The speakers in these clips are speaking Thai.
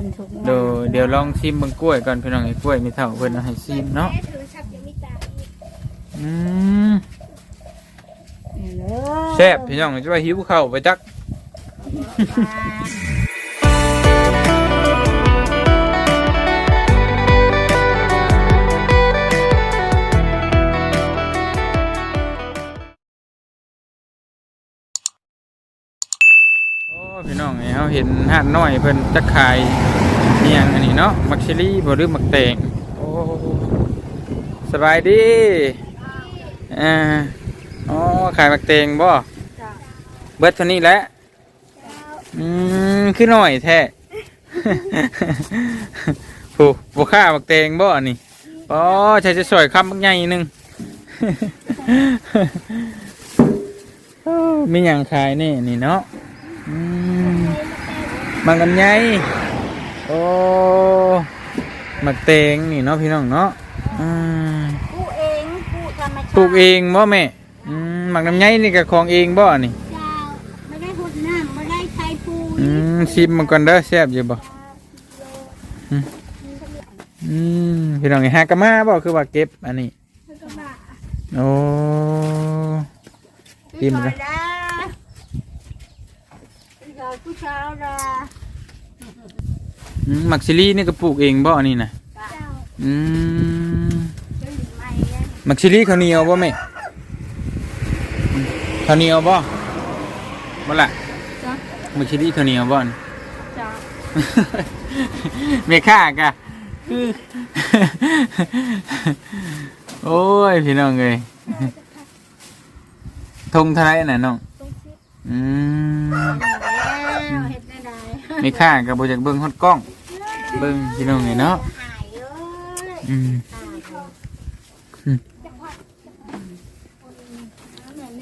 คนทุกงานโดยเดี๋ยวลองชิมเบิ่งกล้วยก่อนพี่น้องไอ้กล้วยมีเท่าเพิ่นเอาให้ชิมเนาะแม่ถือชับยังไม่ตายอีกอืมนี่เลยแซ่บพี่น้องจะว่าหิวข้าวไปจักโห็นหาดน้อยเพิ่นจักขายเนียงอันนี้เนาะมักชิลี่บ่หรือมักแตงโอ้สบายดีอ่าอ๋อขายมักแตงบ่เบิดเท่านี้แหละอืมคือน้อยแท้ผู้บ่ค่ามักแตงบ่อันนี้อ๋อใช้จะสวยคำบักใหญ่หนึงโอ้มีหยังขายนี่นี่เนาะอื มมังกันไงโอ้หมักเตงนี่เนาะพี่น้องเนาะอืมปลูกเองปลูกธรรมชาติปลูกเองบ่แม่อืมหมักน้ำไงนี่ก็ของเองบ่นี่เจ้าไม่ได้หุดน้ำไม่ได้ใช้ปุ๋ยอืมชิมมันก่อนเด้อแซ่บอยู่บ่อืมอืมพี่น้องไอ้ฮากะมาบ่คือว่าเก็บอันนี้แล้วก็บะโอ้กินเลเลยยนะเรา ผู้เช้าละอืมหมักซิลี่นี่ก็ปลูกเองบ่อันนี้น่ะเจ้าอืมไม่อะหมักซิลี่ข้าวเหนียวบ่แม่ข้าวเหนียวบ่บ่ล่ะจ้ะมือชิลี่ข้าวเหนียวบ่อนจ้ะเมค่ากะคือโอ้ย พี่น้องเลยทงเท่าไรน่ะน้องตรงชิดอืม แล้วเห็ดได้ได้ เมค่ากับโบจากเบิ้งฮอดกล้อง เบิ้งพี่น้องเลยเนาะอ้ยอืมหาย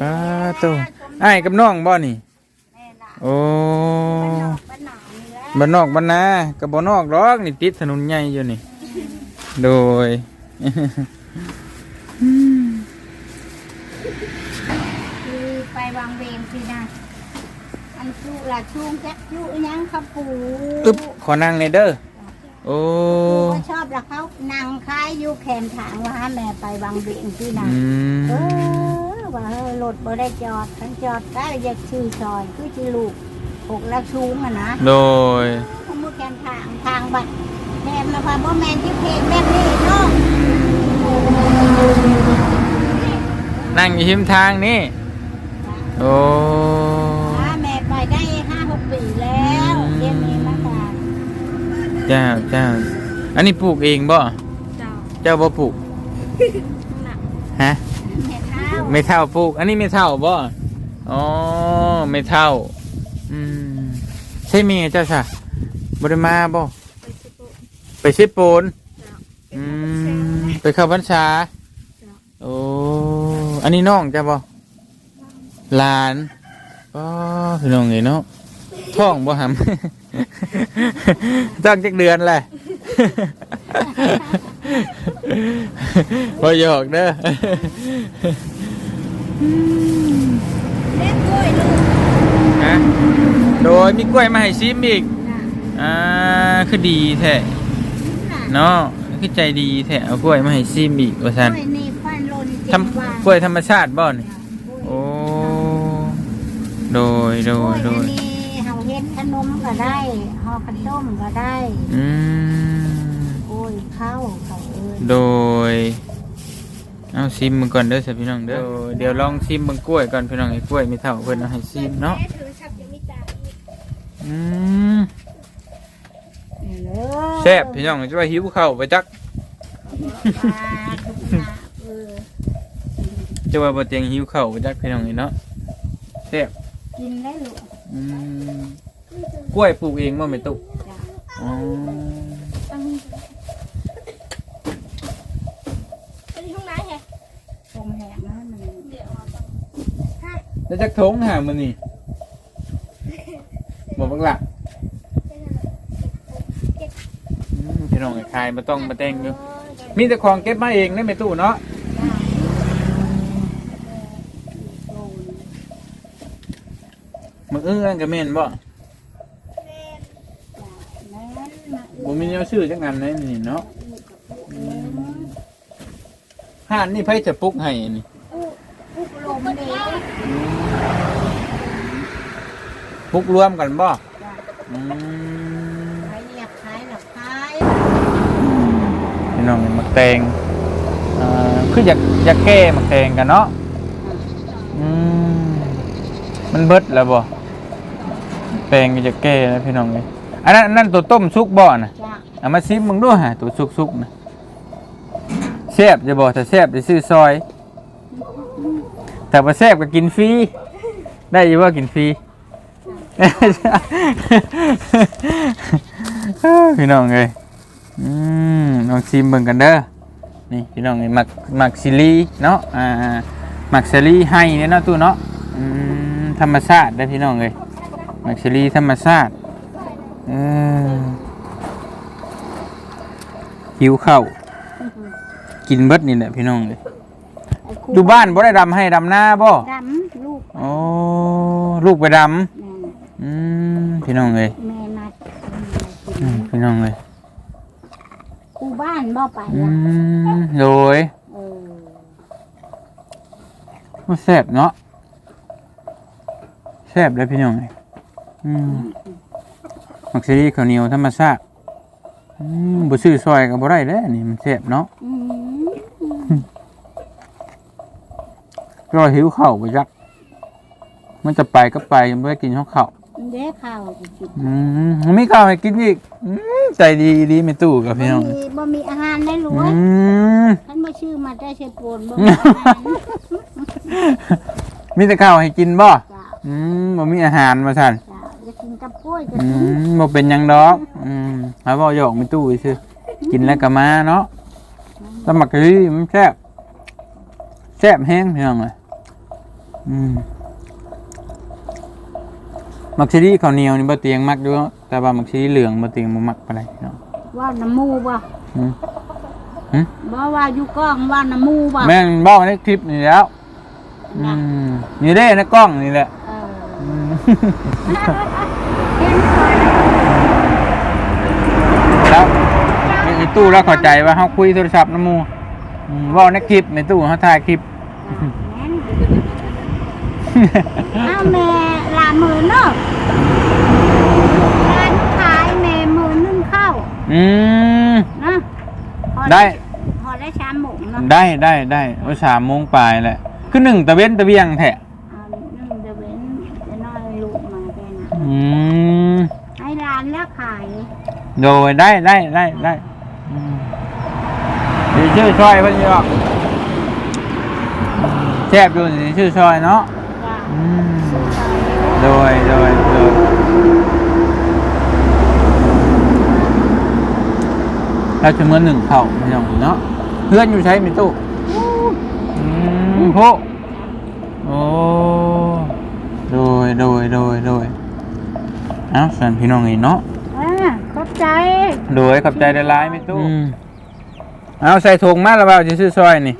ป้าโตไอ้กับน้องบ่นี่โอ้บ้านนอกบ้านนากับบ่นอกหรอกนี่ติดถนนใหญ่อยู่นี่ โดย คือไปวางเวงสินะอันชู ละชูงแจ๊กชูยังขับปูอึ๊บขอนั่งเลยเด้อโอ้ปูก็ชอบแล้วเขานั่งคายอยู่แขนถางว่าแม่ไปวางเวงสินะอืเอมอว่าเออรถบ่ได้จอดทั้งจอดได้อยากชื่อซอยคือจิลูกหกแล้วชูงอะนะโดยเขามือแกนทางทางบัดแทนมาว่าบ่แมนที่เพลงแบบนี้เนาะนั่งอยู่ทิมทางนี่โอ้ ว่าแม่ไปได้ห้าหกปีแล้วเรียนนี้มาค่ะ เจ้าเจ้าอันนี้ปลูกเองบ่ เจ้าเจ้าบ่ปลูกน่ะฮะ แม่เท้าไม่เท่าปลูก อันนี้ไม่เท่าบ่อ๋อไม่เท่า อืมใช่เมียเจ้าชะบริมาบ่ ไปชิบุไปชิดโปนอืมไปเข้าพรรษา โอ้ อันนี้น้องจ้ะบ่หลานก็พี่น้องไงเนาะท้องบ่หำ จ้างจักเดือนแหละบ่หยอกเด้อเล่นด้วยลูกฮะโดยมีกล้วยมาให้ชิมอีกน่ะอ่า คือดีแท้น่ะเนาะคือใจดีแท้เอากล้วยมาให้ชิมอีกว่าซั่นกล้วยนี่ฟันหล่นทำกล้วยธรรมชาติบ่นี่โอ้ โดย โดโอ้ยยโดอันย ก็ได้ห่อขนมก็ได้อืมโอ้ยเข้าเขาเอ้ยโดยเอาซิมมึงก่อนเด้อสิพี่น้องเด้อเดี๋ยวลองซิมเบิ่งกล้วยก่อนพี่น้องไอ้กล้วยมีเท่าเพิ่นเอาให้ซิมเนาะแม่ถือชับยังไม่ตายอีกอืมนี่เลยแซ่บพี่น้องจะว่าหิวข้าวไปจักปลาทุกอย่างเออจะว่าบ่เตียงหิวข้าวไปจักพี่น้องนี่เนาะแซ่บกินได้ลูกอืม กล้วยปลูกเองบ่แม่ตุจ้ะอ๋อไปที่ห้องน้ำไงตรงแหงนะมันเดี๋ยวเอาต้องให้แล้วจักทงหามื้อนี่บ่บักละอืมพี่น้องไอ้คายบ่ต้องมาแต่งอยู่มีแต่ของเก็บมาเองเด้อแม่ตู้เนาะมื้ออื่นก็แม่นบ่ แม่น บ่มีแนวชื่อจังนั้นเลยนี่เนาะอืมห้านนี่ไผจะปลุกให้นี่ผู้ลมเด็กอืมปลุกรวมกันบ่อืมขายเรียกขายหลักขายพี่น้องมักแตงอ่าคืออยากอยากแก้มักแตงกันเนาะอืมมันเบิดแล้วบ่แตงก็จะแก้แล้วพี่น้องเอ้ย อันนั้นอันนั้นตัวต้มซุกบ่น่ะจ้ะเอามาซิมมึงด้วยฮะตัวซุกๆนะแซ่บจะบอกถ้าแซ่บจะซื้อซอย แต่ว่าแซ่บก็กินฟรีได้อยี่ว่ากินฟรี พี่น้องเลยอืมลองชิมเบิ่งกันเด้อนี่พี่น้องเลยมักมักซิลีเนาะอ่ามักซิลีให้เนี่ยเนาะตู้เนาะอืมธรรมชาติได้อพี่น้องเลยมักซิลีธรรมชาติเออ หิวข้าวกินเบิดนี่แหละพี่น้องเลยไอ้ครูอยู่บ้านบ่ได้ดำให้ดำหน้าบ่ดำลูกโอ้ลูกไปดแม่น่ะำอืมพี่น้องเลยแม่นัดอืมพี่น้องเลยครูบ้านบ่ไปอืละมโดยเออมันแซ่บเนาะแซ่บเลยพี่น้องเลยอืม มักซีรีข้าวเหนียวธรรมชาติอืมบ่ซื้อซอยก็บ่ได้เด้อนี่มันแซ่บเนาะอืมรอหิวข้าวบ่จัก มันจะไปก็ไปยังบ่ได้กินข้าวข้าวเด้ข้าวสิกินอืมมีข้าวให้กินอีกอืมใจดีดีไม่ตู้กับพี่น้องบ่มีบ่มีอาหารได้รู้อืไว้มท่านบ่ชื่อมาได้เชฟโปนบ่มีอาหารมีแต่ข้าวให้กินบ่จ้าอืมบ่มีอาหารมาสั่น จ้าจะ กินกับกล้วยก็อืกินมบ่เป็นหยังดอกอืมเอาบ่หยอกไม่ตู้ซื่อกินแล้วก็มาเนาะสมักกะลีมันแซ่บแซ่บแห้งพี่น้องเอ้ยอืมมักซีรีข้าวเหนียวนี่บ่เตียงมักอยู่แต่ว่ามักซีรีเหลืองบ่เตียงบ่มักปานใดพี่น้องว่าน้ำมูบ่อืมอืม บ่ว่าอยู่กล้องว่าน้ำมูบ่แม่งบอกในคลิปนี่แล้ว อืมนี่เด้ในกล้องนี่แหละเออ อืมเห็นก่อน แล้วในตู้เราเข้าใจว่าเขาคุยโทรศัพท์น้ำหมูอืมเว่าในคลิปในตู้เขาถ่ายคลิปแม่นอ้าวแม่ลามือเนาะร้านขายแม่มือนึ่งข้าวอืม นะพอได้ พอได้ชามหมูเนาะได้ได้ได้ว่าสามโมงปลายแหละคือหนึ่งตะเว้นตะเวียงแทะ เอานึ่งเดยวเว้นจะน้อยลูกมาแค่นั้น อืม ให้ร้านแล้วขาย โดยได้ได้ได้ได้อืมเดี๋ยวชื่อซอยเพิ่นอยู่หรอกแซ่บดูสิชื่อซอยเนาะว่าอืมโดยโดยโดยเราจะเมื่อหนึ่งเข่าไม่ต้องเนาะเพื่อนอยู่ใช้ไม่ตู้อืมโหโอ้โดยโดยโดยโดยเอ้าสันพี่น้องอีเนาะอ่าขอบ ใจ โดยขับใจได้ร้ายไม่ตู้เอาใส่ถุงมาแล้วเปล่าจะซื้อซอยนี่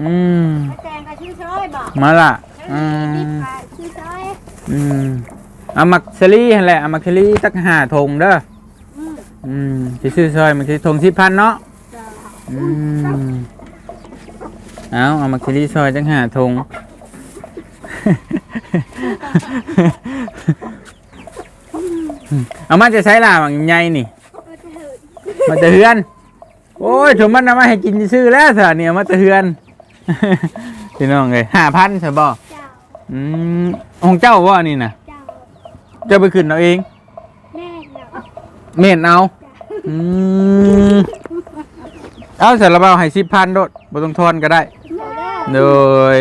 อืม มาแจงกับชื่อซอยบอกมาละอือืมมชื่อซอยอืมเอามักเชลี่หั่นแหละเอามักเชลี่ตักหาทงเด้อ อืมอืมจะซื้อซอยมักเชลี่ทงสิบพันเนาะ จ้าอืม เอาเอามักเชลี่ซอยจังหาทง เอามาจะใช้ล่ะมังใหญ่นี่ มาจะเฮือน โอ้ยชมมันนำมาให้กินซื้อแล้วเถอะเนี่ยมาจะเฮือนพี่น้องเลยห้าพันใช่บ่เจ้าอืมของเจ้าว่านี่นะเจ้าเจ้าไปขึ้นเอาเองแม่เนาะเม่นเอา อืมเอาเสร็จแล้วเปล่าให้สิบพันโดดบ่ต้องทอนก็ได้เด้อโดย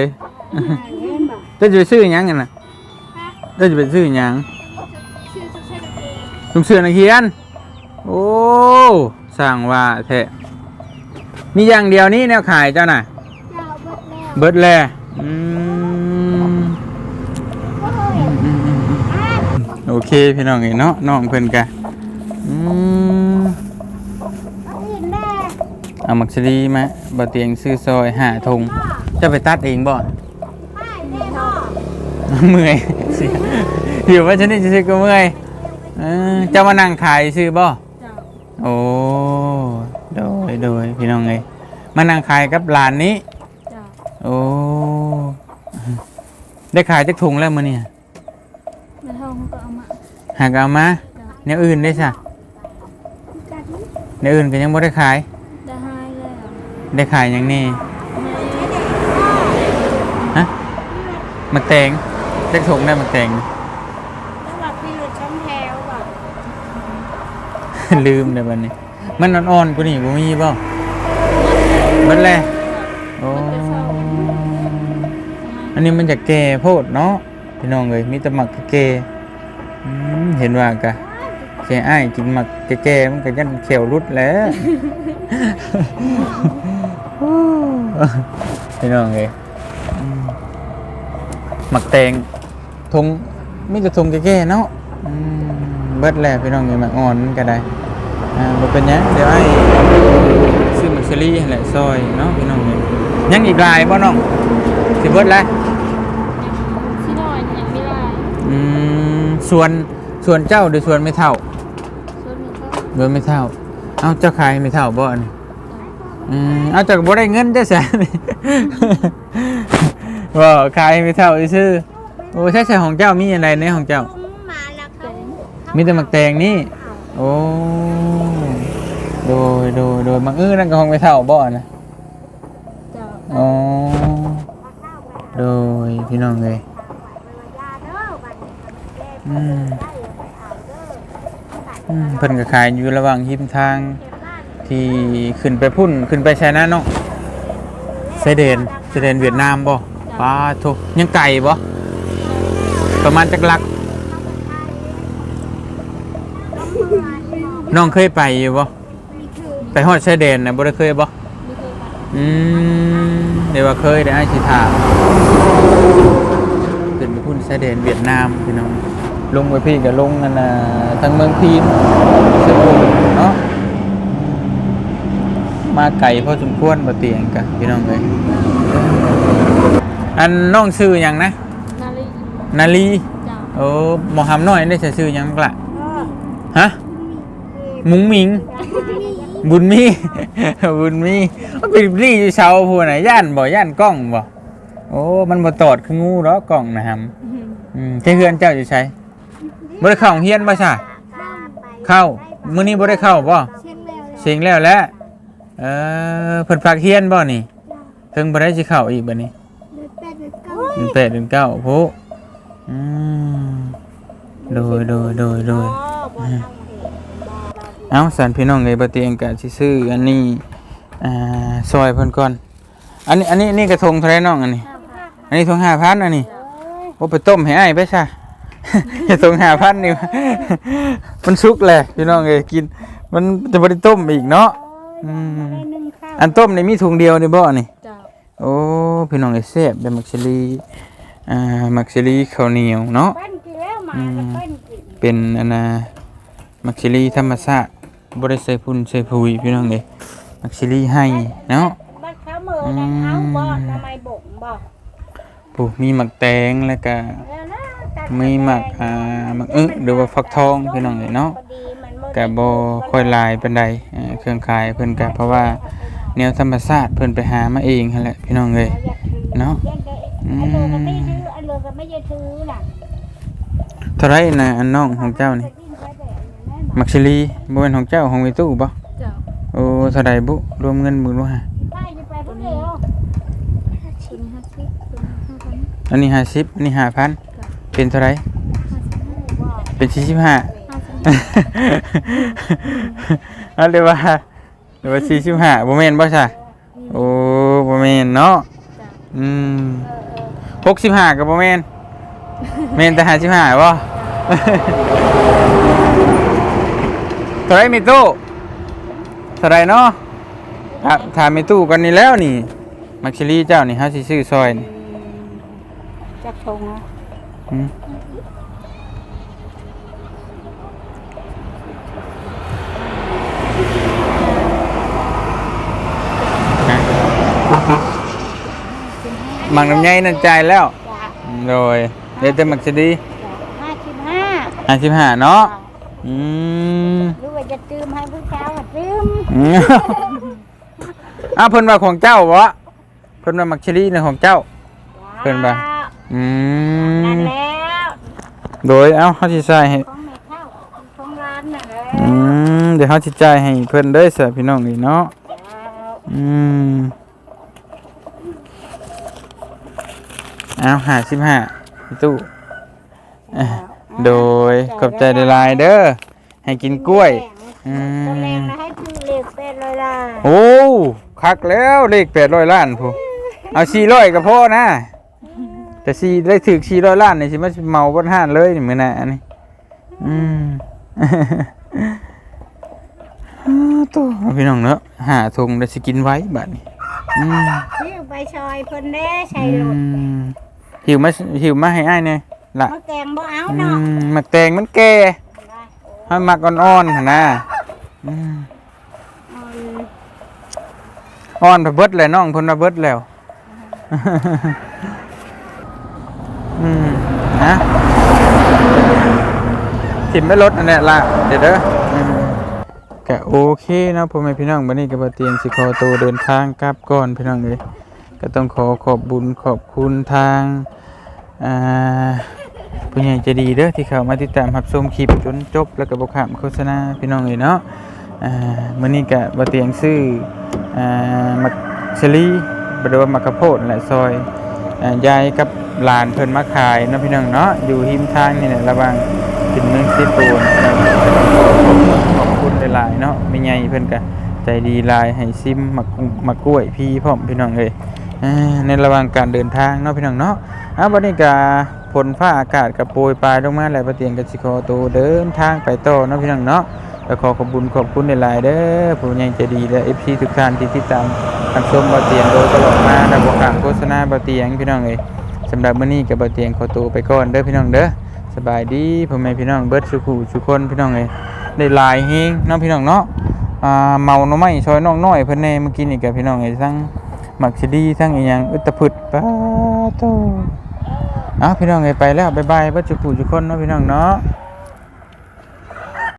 เห็นบอกเจ้าจะไปซื้อหยังกันนะเจ้าจะไปซื้อหยัง ลุงเสือนักเขียน โอ้สร้างว่าแท้มีอย่างเดียวนี้แนวขายเจ้าน่ะเจ้าเบิดแล้วเบิดแลอืมโอเคพี่น้องเอ้ยเนาะน้องเพิ่นกะอืมเอาอื่นแม่เอามักซรีมาบ่เตียงซื้อซอยหาทงจะไปตัดเองบ่ไม่แม่พ่อเมื่อยเสียอยู่ว่าฉันนี่จะซื้อก็เมื่อย เออเจะมานั่งขายซื้อบ่จ้าโอ้โดยโดยพี่น้องเอ้ยมานั่งขายกับหลานนี้ เจ้าโอ้ ได้ขายจักถุงแล้วมื้อนี้ไม่เท่าเขาก็เอามาหากเอามาแนวอื่นได้ซะจัดนี้แนวอื่นก็ยังบ่ได้ขาย ได้ให้แล้วได้ขายหยังนี่ให้ฮะมักแตงจักถุงได้มักแตงแล้วว่าพี่รถช่องแถวว่า ลืมเลยบัดนี้ มันอ่อนๆกว่านี้บ่มีบ่เบิดแล้วโอ้มันจะเศร้อันนี้มันจะแก่โพดเนาะพี่น้องเอ้ยมีแต่หมักแก่อืมเห็นว่ากะแก่อ้ายกินหมักแก่ๆมันก็ยันเขียวรุดแล้วพี่น้องเอ้ยหมักแตงทงมีแต่ทงแก่ๆเนาะเบิดแล้วพี่น้องเอ้ยหมักอ่อนก็ได้ อ่าบ่เป็นหยังเดี๋ยวไอ้ซื้อมักเชอรี่ให้แหละซอยเนาะพี่น้องเอ้ยยังอีกหลายบ่น้องสิเบิดแล้วที่นอนยังไม่ได้อืมส่วนส่วนเจ้าหรือส่วนไม่เท่าส่วนหนึ่งก็ส่วนไม่เท่า เอาเจ้าขายไม่เท่าบ่อันนี้อืมเอาจากบ่ได้เงินจ้ะแสน บ่ขายไม่เท่าซื่อโอ้ใช่ใช่ของเจ้ามีอะไรในของเจ้ามาแล้วเขามีแต่หมักแตงนี่ โอ้โดยโดยโดยมักอื้อนั่นก็ของไม่เท่าบ่นะเจ้าอ๋อโดยพี่น้องเลยอืมอืมเพิ่นก็ขายอยู่ระหว่างหิมทาง ที่ขึ้นไปพุ่นขึ้นไปไชน่าเนาะไซเดนไซเดนเวียดนามบ่ป้าโทยังไก่บ่ประมาณจักลัก น้องเคยไปอยู่บ่ไปฮอดไซเดนน่ะบ่ได้เคยบ่ไม่เคยไปอืมเดี๋ยวว่าเคยได้ไอ้สิถามขึ้นไปพุ่นไซเดนเวียดนามพี่น้องลงไปพี่ก็ลงนั่นน่ะทางเมืองพีนเซโปเนาะมาไก่พอสมควรบ่เตียงกะพี่น้องเลยอันน้องชื่อหยังนะนาลีนาลีเจ้าโอ้หมอหำน้อยได้ใช้ชื่อหยังกละฮะ มุงมิง บุญมี บุญมีมันเป็นรีอยู่เช้าพูดน่ะย่านบ่ย่านกล้องบ่โอ้มันบ่ตอดคืองูดอกกล้องนะฮัมอืมแต่เฮือนเจ้าอยู่ใช้บ่ได้เข้าโรงเรียนบ่ใช่เข้ามื้อนี้บ่ได้เข้าบ่เชียงแล้วเสียงแล้วแหละเออเพิ่นฝากเฮียนบ่นี่ถึงบ่ได้สิเข้าอีกบัดนี้เดือนแปดเดือนเก้าเดือนแปดเดือนเก้าโพอืมโดยโดยโดยโดย เอ้าสันพี่น้องเลยบ่เตียงกะสิซื้ออันนี้อ่าซอยเพิ่นก่อน อันนี้อันนี้นี่กระทงเท่าไหร่น้องอันนี้ อันนี้ทง5,000อันนี้โอ้ไปต้มให้อ้ายไปซะอย่าทง5,000นี่ มันสุกแหละพี่น้องเอ้ยกิน มันจะบ่ได้ต้มอีกเนาะอืมได้นึ่งข้าวอันต้มนี่มีถุงเดียวนี่บ่นี่เจ้าโอ้พี่น้องไอ้แซ่บเป็นมักซิลีอ่ามักซิลีข้าวเหนียวเนาะปั้นกินแล้วมาแล้วปั้นกินเป็นอันน่ะมักซิลีธรรมชาติ บ่ได้ใส่พุ่นใส่ปุ๋ยพี่น้องเอ้ยมักซิลีให้เนาะบ้านเขาเมือนะเขาบ่ทำไมบ่งบ่ปูมีหมักแตงแล้วก็แล้วนะตัดมีหมักอ่าหมักอึหรือว่าฟักทองพี่น้องเอ้ยเนาะพอดีมันบ่ก็บ่ค่อยหลายปานใดอ่าเครื่องขายเพิ่นก็เพราะว่าแนวธรรมชาติเพิ่นไปหามาเองหั่นแหละพี่น้องเอ้ยเนาะไอ้เรือก็ไม่ซื้อไอ้เรือก็ไม่ได้ซื้อน่ะเท่าไหรนะอันน้องของเจ้านี่ มักซิลีบ่เป็นของเจ้าของมีตู้บ่เจ้าโอ้เท่าใดบุรวมเงินบุรู้ฮะได้จะไปพุ่นเดียวตัวนี้ห้าสิบตัวนี้ห้าพันอันนี้ห้าสิบอันนี้ห้าพันเป็นเท่าไหรห้าสิบห้าเป็นสี่สิบห้าห้าสิบห้าอันเรียกว่าเรียกว่าสี่สิบห้าบ่แม่นบ่ใช่โอ้บ่แม่นเนาะเจ้าอืมหกสิบห้าก็บ่แม่นแม่นแต่ห้าสิบห้าบ่ เท่าไหรมีตู้เท่าไหรเนาะถามถามมีตู้กันนี่แล้วนี่ มักซิลีเจ้านี่ฮะสิซื้อซอยนี่จักชงนะอืมนะมังน้ำใยนั่นใจายแล้ว จ้ะโดยเดี๋ยวจะมักจะดีห้าสิบห้าห้าสิบห้าเนาะ อืม หรือว่า จะตื้มให้ผู้เช้าอะตื้มอืมอ้าวเพิ่นว่าของเจ้าวะเพิ่นว่ามักชิลีนะของเจ้า เพิ่นว่า อืมนั่นแล้วโดยเอ้าเฮาสิใส่ให้ของแม่เท่าของร้านน่ะแหละอืมเดี๋ยวเฮาสิจ่ายให้เพิ่นเด้อเสิพี่น้องนี่เนาะ อืมเอาหาสิบห้าตู้อะโดยขอบใจหลายๆเด้อให้กินกล้วย อืตัวแรงมนะให้ชื่อเล็กเป็ดเลยล่ะโอ้คักแล้วเลขแปดร้อยล้านผู้เอาสี่ร้อยก็พอนะ แต่สี่ได้ถึกสี่ร้อยล้านนี่สิมาเมาบนห้านเลยนี่มือหน่ะอันนี้อืม อ้าวตัวเอาพี่น้องเนาะหาทงได้สิกินไว้บัดนี้อืมนี่ไปซอยเพิ่นเด้ใช่อืลูกมหิวมาหิวมาให้อ้ายเนี่ยละมะแกงบ่เอาอืเนาะมหมักแตงมันแก่ให้หมักอ่อนๆหั่นนะ อืมอืมอ่อนไปเบิดเลยน้องเพิ่นว่าเบิดแล้วอืมนะถิ่มไม่ลดอันเนี้ยละเดี๋ยวเด้ออืมก็โอเคเนาะพ่อแม่พี่น้องวันนี้ก็บ่เตียงสิขอตัวเดินทางกลับก่อนพี่น้องเอ้ยก็ต้องขอขอบบุญขอบคุณทางอ่าผู้ใหญ่ใจดีเด้อที่เข้ามาติดตามรับชมคลิปจนจบแล้วก็บ่ข้ามโฆษณาพี่น้องเอ้ยเนาะอ่า มื้อนี้ก็บ่เตียงซื้ออ่ามักเชอรี่บ่ได้ว่ามักกะโพดแหละซอยอยายกับหลานเพิ่นมาขายนะพี่น้องเนาะอยู่หิมทางนี่แหละระวังขึ้นเมืองซีปูนขอบคุณหลายๆเนาะแม่ใหญ่เพิ่นก็ใจดีลายให้ซิมมักมักกล้วยพี่พร้อมพี่น้องเอ้ยในระหว่างการเดินทางเนาะพี่น้องเนาะอะบัดนี้ก็ ฝนฟ้าอากาศก็โปรยปลายลงมาแล้วบ่เตียงก็สิขอตัวเดินทางไปต่อเนาะพี่น้องเนาะก็ขอขอบคุญขอบคุณหลายเด้อผู้ใหญ่ใจดีและ FC ทุกท่านที่ติดตามรับชมบ่เตียงโดยตลอดมาและบ่ขาดโฆษณาบ่เตียงพี่น้องเอ้ยสำหรับมื้อนี้กับบ่เตียงขอตัวไปก่อนเด้อพี่น้องเด้อสบายดีพ่อแม่พี่น้องเบิร์ดสุขุสุคนพี่น้องเอ้ยได้หลายเฮงน้องพี่น้องเนาะอ่าเมาหน่อไม้ซอยน้องน้อยเพิ่นแน่เมื่อกี้นี่กับพี่น้องเอ้ยทั้งหมักชะดีทั้งอีหยังอุตตะพึดปาโต อะพี่น้องไงไปแล้วบายบายบิดสุขุสุคนเนาะพี่น้องเนาะ